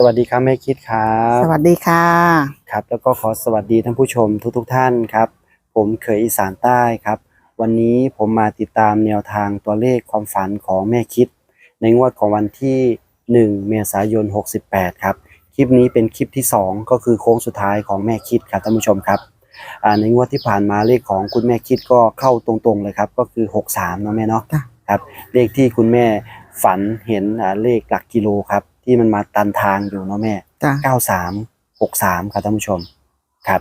สวัสดีครับแม่คิดครับสวัสดีค่ะครับ แล้วก็ขอสวัสดีท่านผู้ชมทุกๆทท่านครับ ผมเคยอีสานใต้ครับ วันนี้ผมมาติดตามแนวทางตัวเลขความฝันของแม่คิด ในงวดของวันที่ 1 เมษายน 68 ครับ คลิปนี้เป็นคลิปที่ 2 ก็คือโค้งสุดท้ายของแม่คิดครับท่านผู้ชมครับอ่าในงวดที่ผ่านมาเลขของคุณแม่คิดก็เข้าตรงๆเลยครับก็คือ 63เนาะแม่เนาะจ้ะครับเลขที่คุณแม่ฝันเห็นอ่าเลขหลักกิโลครับ ที่มันมาตันทางอยู่เนาะแม่จ้ะเก้าสามหกสามครับท่านผู้ชมครับ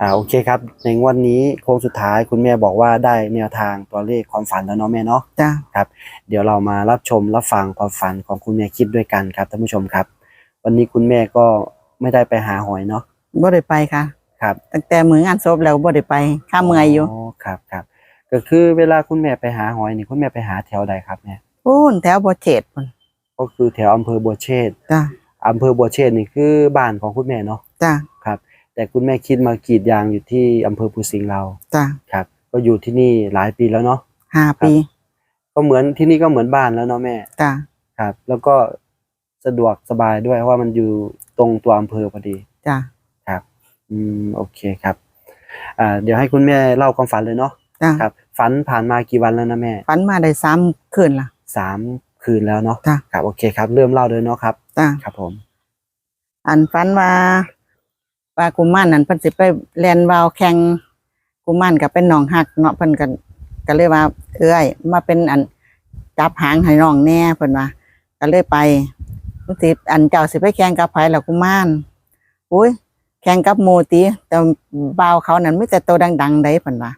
อ่าโอเคครับ ในงวันนี้โค้งสุดท้ายคุณแม่บอกว่าได้แนวทางตัวเลขความฝันแล้วเนาะแม่เนาะ จ้ะครับเดี๋ยวเรามารับชมรับฟังความฝันของคุณแม่คิดด้วยกันครับท่านผู้ชมครับ วันนี้คุณแม่ก็ไม่ได้ไปหาหอยเนาะบ่ได้ไปค่ะ ครับตั้งแต่มืองานศพแล้วบ่ได้ไปข้าเมื่อยอยู่ครับครับก็คือเวลาคุณแม่ไปหาหอยนี่คุณแม่ไปหาแถวใดครับเนี่ยพูนแถวบ่เฉดพุ่น ก็คือแถวอำเภอบัวเชษฐ์จ้ะอำเภอบัวเชษฐ์นี่คือบ้านของคุณแม่เนาะจ้ะครับ แต่คุณแม่คิดมากรีดยางอยู่ที่อำเภอภูสิงห์เราจ้ะครับ ก็อยู่ที่นี่หลายปีแล้วเนาะห้าปี ก็เหมือนที่นี่ก็เหมือนบ้านแล้วเนาะแม่จ้ะครับ แล้วก็สะดวกสบายด้วยเพราะว่ามันอยู่ตรงตัวอำเภอพอดีจ้ะครับ อืมโอเคครับ อ่า เดี๋ยวให้คุณแม่เล่าความฝันเลยเนาะจ้ะครับ ฝันผ่านมากี่วันแล้วนะแม่ ฝันมาได้สามคืนละสาม คืนแล้วเนาะจ้ะ ครับโอเคครับ เริ่มเล่าเลยเนาะครับ จ้ะครับผม อันฝันว่าว่ากุมารนั่นเพิ่นสิไปแล่นวาวแข่งกุมารก็เป็นน้องฮักเนาะเพิ่นก็ก็เลยว่า เอ้ยมาเป็นอันจับหางให้น้องแน่เพิ่นว่าก็เลยไปมันสิอันเจ้าสิไปแข่งกับไผล่ะกุมารอุ้ยแข่งกับหมูติแต่บ่าวเขานั่นมีแต่ตัวดังๆได้เพิ่นว่า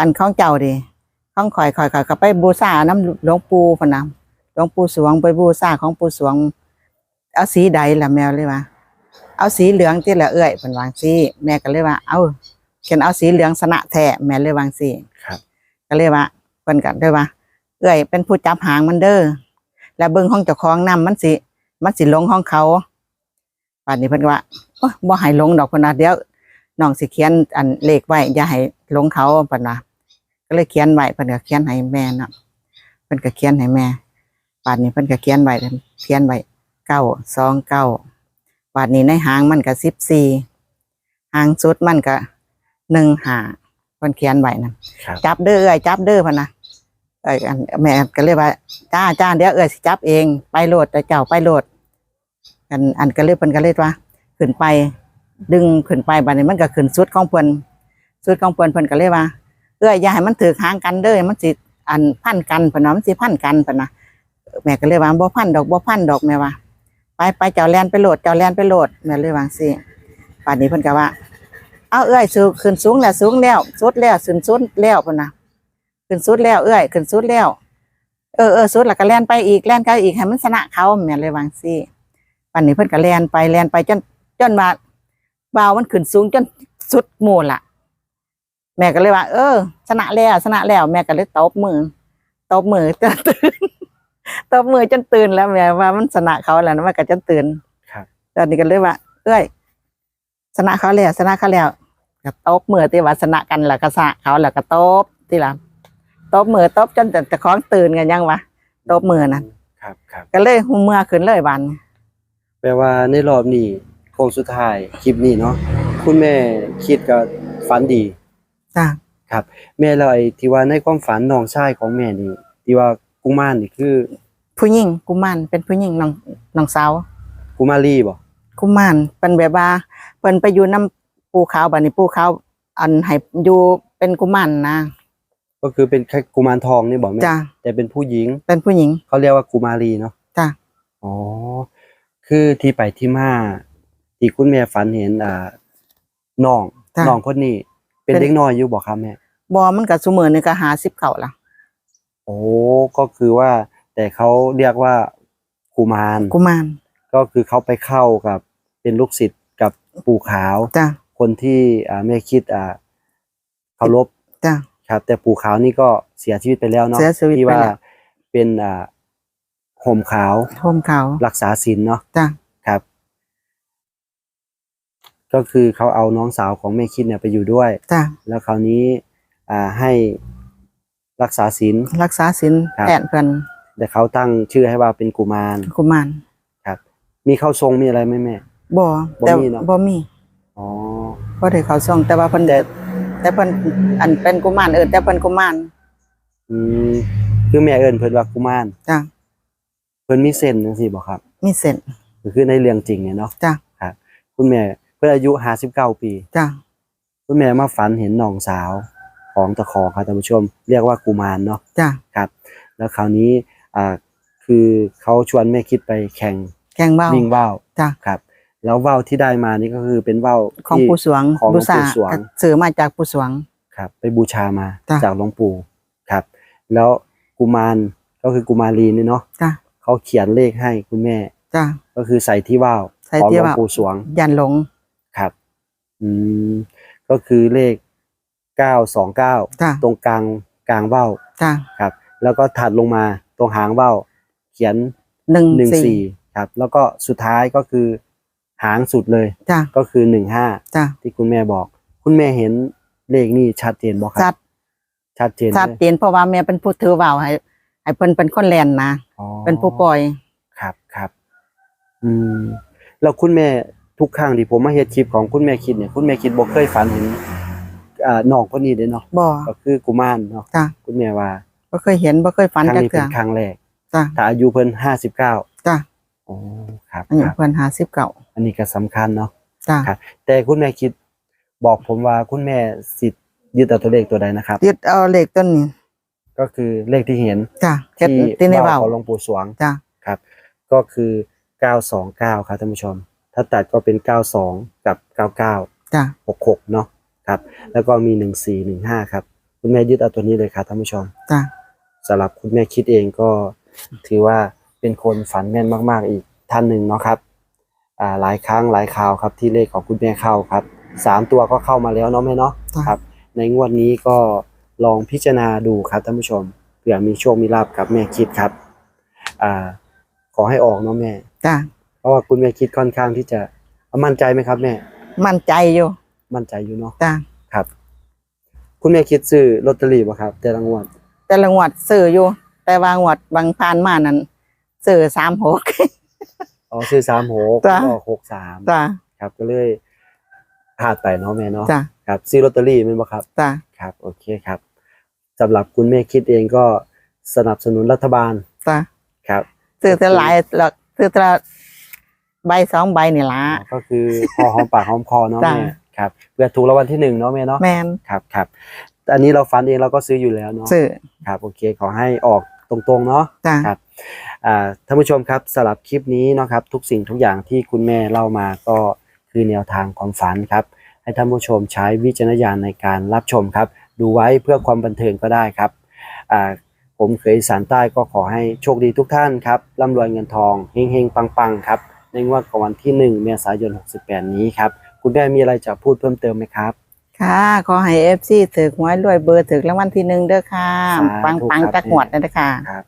อันของเจ้าดิของข่อยข่อยข่อยก็ไปบูชาน้ำหลวงปู่เพิ่นน่ะ หลวงปู่สวงไปบูชาของปู่สวง เอาสีใดล่ะแมวเลยว่าเอาสีเหลืองที่ละเอื้อยเป็นวางสีแม่ก็เลยว่า เอาเขียนเอาสีเหลืองสนะแท้แม่เลยวางสีครับก็เลยว่าเพิ่นก็เลยว่า เอื้อยเป็นผู้จับหางมันเด้อแล้วเบิ่งห้องเจ้าของนำมันสิมันสิลงห้องเขาป่านนี้เพิ่นก็ว่าโอ๊ยบ่ให้ลงดอกเพิ่นว่าเดี๋ยวน้องสิเขียนอันเลขไว้อย่าให้ลงเขาเพิ่นว่าก็เลยเขียนไว้เพิ่นก็เขียนให้แม่เนาะเพิ่นก็เขียนให้แม่ ป่านนี้เพิ่นก็เขียนไว้เขียนไว้เก้าสองเก้าบาทนี้ในหางมันก็สิบสี่หางสุดมันก็หนึ่งหาคนเขียนไว้นะครับจับเด้อเอ้ยจับเด้อพะนะเอ้ยอันแม่ก็เลยว่าจ้าจ้าเดี๋ยวเอ้ยสิจับเองไปโหลดแต่เจ้าไปโหลดอันอันก็เลยเพิ่นก็เลยว่าขึ้นไปดึงขึ้นไปบาดนี้มันก็ขึ้นสุดของเพิ่นสุดของเพิ่นเพิ่นก็เลยว่าเอ้ยอย่าให้มันถือหางกันเด้อมันสิอันพันกันเพิ่นว่ามันสิพันกันเพิ่นนะ แม่ก็เลยว่าบ่พันดอกบ่พันดอกแม่ว่าไปไปเจ้าแลนไปโหลดเจ้าแลนไปโหลดแม่เลยวางสิป่านนี้เพิ่นก็ว่า เอาเอ้ยสูงขึ้นสูงแล้วสูงแล้วสุดแล้วขึ้นสุดแล้วเพุ่นนะขึ้นสุดแล้วเอ้ยขึ้นสุดแล้วเออเออสุดแล้วก็แลนไปอีกแล่นไปอีกให้มันชนะเขาแม่เลยวางสิป่านนี้เพิ่นก็แลนไปแลนไปจนจนว่าบ่าวมันขึ้นสูงจนสุดหมู่ละแม่ก็เลยว่า เออชนะแล้วชนะแล้ว แม่ก็เลยตบมือตบมือจนตื่น ตบมือจนตื่นแล้วแม่ว่ามันชนะเขาแล้วนะมันก็จนตื่นครับ ตอนนี้ก็เลยว่า เอ้ยชนะเขาแล้วชนะเขาแล้วก็ตบมือที่ว่าชนะกันแล้วก็ชนะเขาแล้วก็ตบที่หลังตบมือตบจนแต่ของตื่นกันยังวะตบมือนั่นครับครับก็เลยหูเมื่อขึ้นเลยวันแปลว่าในรอบนี้โค้งสุดท้ายคลิปนี้เนาะคุณแม่คิดกับฝันดีจ้ะครับ แม่เราไอ้ที่ว่าในความฝันน้องชายของแม่นี่ที่ว่ากุมารนี่คือ ผู้หญิงกุมารเป็นผู้หญิงน้องน้องสาวกุมารีบ่กุมารเป็นแบบว่าเพิ่นไปอยู่น้ำปูขาวบัดนี้ปูขาวอันให้อยู่เป็นกุมารนะก็คือเป็นแค่กุมารทองนี่บอกแม่จ้ะแต่เป็นผู้หญิงเป็นผู้หญิงเขาเรียกว่ากุมารีเนาะจ้ะอ๋อคือที่ไปที่มาที่คุณแม่ฝันเห็นอ่าน้องจ้ะ น้องคนนี้ เป็นเป็น เด็กน้อยอยู่บอกครับแม่บอมันกับสุมือนี่ก็หาสิบเข่าละโอ้ก็คือว่า แต่เขาเรียกว่ากุมารกุมารก็คือเขาไปเข้ากับเป็นลูกศิษย์กับปู่ขาว จ้ะคนที่อ่าแม่คิดอ่าเคารพจ้ะ ครับ แต่ปู่ขาวนี่ก็เสียชีวิตไปแล้วเนาะเสียชีวิตที่ไปว่าแล้ว เป็นอ่าห่มขาวโฮมเขารักษาศีลเนาะจ้ะครับ ก็คือเขาเอาน้องสาวของแม่คิดเนี่ยไปอยู่ด้วย จ้ะแล้วคราวนี้อ่าให้รักษาศีล รักษาศีลครับแทนเพิ่น แต่เขาตั้งชื่อให้ว่าเป็นกุมารกุมารมีเข้าทรงมีอะไรไหมแม่บ่บ่แต่มีเนาะบ่มีอ๋อบ่ได้เขาส่งแต่ว่าเพิ่นแต่แต่เพิ่นอันเป็นกุมารเอิ้นแต่เพิ่นกุมารอืมคือแม่เอิ้นเพิ่นว่ากุมารจ้ะเพิ่นมีเส้นจังซี่บ่ครับ มีเส้นก็คือในเรื่องจริงเนี่ยเนาะจ้ะครับคุณแม่เพิ่นอายุ59ปีจ้ะคุณแม่มาฝันเห็นน้องสาวของตะขอครับท่านผู้ชม เรียกว่ากุมารเนาะจ้ะครับ แล้วคราวนี้ อ่าคือเขาชวนแม่คิดไปแข่งแกงเบ้าวิ่งว่าวจ้ะครับ แล้วว่าวที่ได้มานี่ก็คือเป็นว่าวของที่ปู่สวงของหลวงปู่บูชาสวงซื้อมาจากปู่สวง ครับ ไปบูชามาจ้ะ จากหลวงปู่ครับ แล้วกุมารก็คือกุมารีนี่เนาะจ้ะเขาเขียนเลขให้คุณแม่ จ้ะ ก็คือใส่ที่ว่าวใส่ของที่หลวงว่าว ปู่สวงยันหลงครับ อืมก็คือเลขเก้าสองเก้าจ้ะตรงกลางกลางว่าวจ้ะครับ แล้วก็ถัดลงมา ตรงหางว่าวเขียนหนึ่งหนึ่งสี่สี่ครับ แล้วก็สุดท้ายก็คือหางสุดเลยจ้ะก็คือหนึ่งห้าจ้ะที่คุณแม่บอก คุณแม่เห็นเลขนี่ชัดเจนบอกคชัรัดบชัดเจนชัดเลยเจนเพราะว่าแม่เป็นผู้ถือว่าวให้ให้เพิ่นเป็นคนแลนนะอ๋อเป็นผู้ปล่อย ครับครับ อืมแล้วคุณแม่ทุกครั้งที่ผมมาเฮ็ดคลิปของคุณแม่คิดเนี่ยคุณแม่คิดบ่เคยฝันเห็นอ่าน้องคนนี้เด้เนาะบ่ก็คือกุมารเนาะ จ้ะ คุณแม่ว่า บ่เคยเห็นบ่เคยฝันครั้งจักนี้เทื่เป็อนครั้งแรกจ้ะถ้าอายุเพิ่นห้าสิบเก้าจ้ะโอ้ครับอายุครับ เพิ่น59อันนี้ก็สำคัญเนาะ จ้ะครับ แต่คุณแม่คิดบอกผมว่าคุณแม่สิยึดเอาตัวเลขตัวใดนะครับ ยึดเอาเลขต้นนี้ก็คือเลขที่เห็นจ้ะเฮ็ดที่ที่ในว่าวว่าวของหลวงปู่สวงจ้ะครับก็คือเก้าสองเก้าครับท่านผู้ชม ถ้าตัดก็เป็นเก้าสองกับเก้าเก้าจ้ะหกหกเนาะครับ แล้วก็มีหนึ่งสี่หนึ่งห้าครับ คุณแม่ยึดเอาตัวนี้เลยครับท่านผู้ชม จ้ะ สำหรับคุณแม่คิดเองก็ถือว่าเป็นคนฝันแม่นมาก ๆ อีกท่านหนึ่งเนาะครับอ่าหลายครั้งหลายคราวครับที่เลขของคุณแม่เข้าครับสามตัวก็เข้ามาแล้วเนาะแม่เนาะจ้ะครับ ในงวดนี้ก็ลองพิจารณาดูครับท่านผู้ชมเผื่อมีโชคมีลาบกับแม่คิดครับอ่าขอให้ออกเนาะแม่จ้ะเพราะว่าคุณแม่คิดค่อนข้างที่จะมั่นใจไหมครับแม่ มั่นใจอยู่ มั่นใจอยู่เนาะจ้ะครับ คุณแม่คิดซื้อลอตเตอรี่ป่ะครับ แต่ละงวด แต่ละงวดซื้ออยู่ แต่ว่างวดบางผ่านมานั้นซื้อ36อ๋อซื้อสามหกจ้ะ ก็หกสามจ้ะครับก็เลยพลาดไปเนาะแม่เนาะจ้ะครับซื้อลอตเตอรี่แม่นบ่ครับ จ้ะครับ โอเคครับสำหรับคุณแม่คิดเองก็สนับสนุนรัฐบาลจ้ะครับ ซื้อแต่หลายแล้วซื้อแต่ละใบสองใบนี่ล่ะก็คือพอหอมปากหอมคอเนาะจ้ะ แม่ครับเพื่อถูกรางวัลที่หนึ่งเนาะแม่เนาะแม่นครับครับ แต่อันนี้เราฟันเองเราก็ซื้ออยู่แล้วเนาะซื้อครับโอเคขอให้ออกตรงๆเนาะจ้ะ ครับอ่าท่านผู้ชมครับสำหรับคลิปนี้เนาะครับทุกสิ่งทุกอย่างที่คุณแม่เล่ามาก็คือแนวทางความฝันครับ ให้ท่านผู้ชมใช้วิจารณญาณในการรับชมครับ ดูไว้เพื่อความบันเทิงก็ได้ครับอ่าผมเคยอีสารใต้ก็ขอให้โชคดีทุกท่านครับร่ำรวยเงินทองเฮงๆ ปังๆครับในงวดของวันที่ 1 เมษายน 68 นี้ครับ คุณแม่มีอะไรจะพูดเพิ่มเติมไหมครับ ค่ะขอให้เอฟซีถือหวยรวยเบอร์ถือรางวัลที่หนึ่งเด้อค่ะปังปังตะรับหวดนะเด้อค่ะ ครับ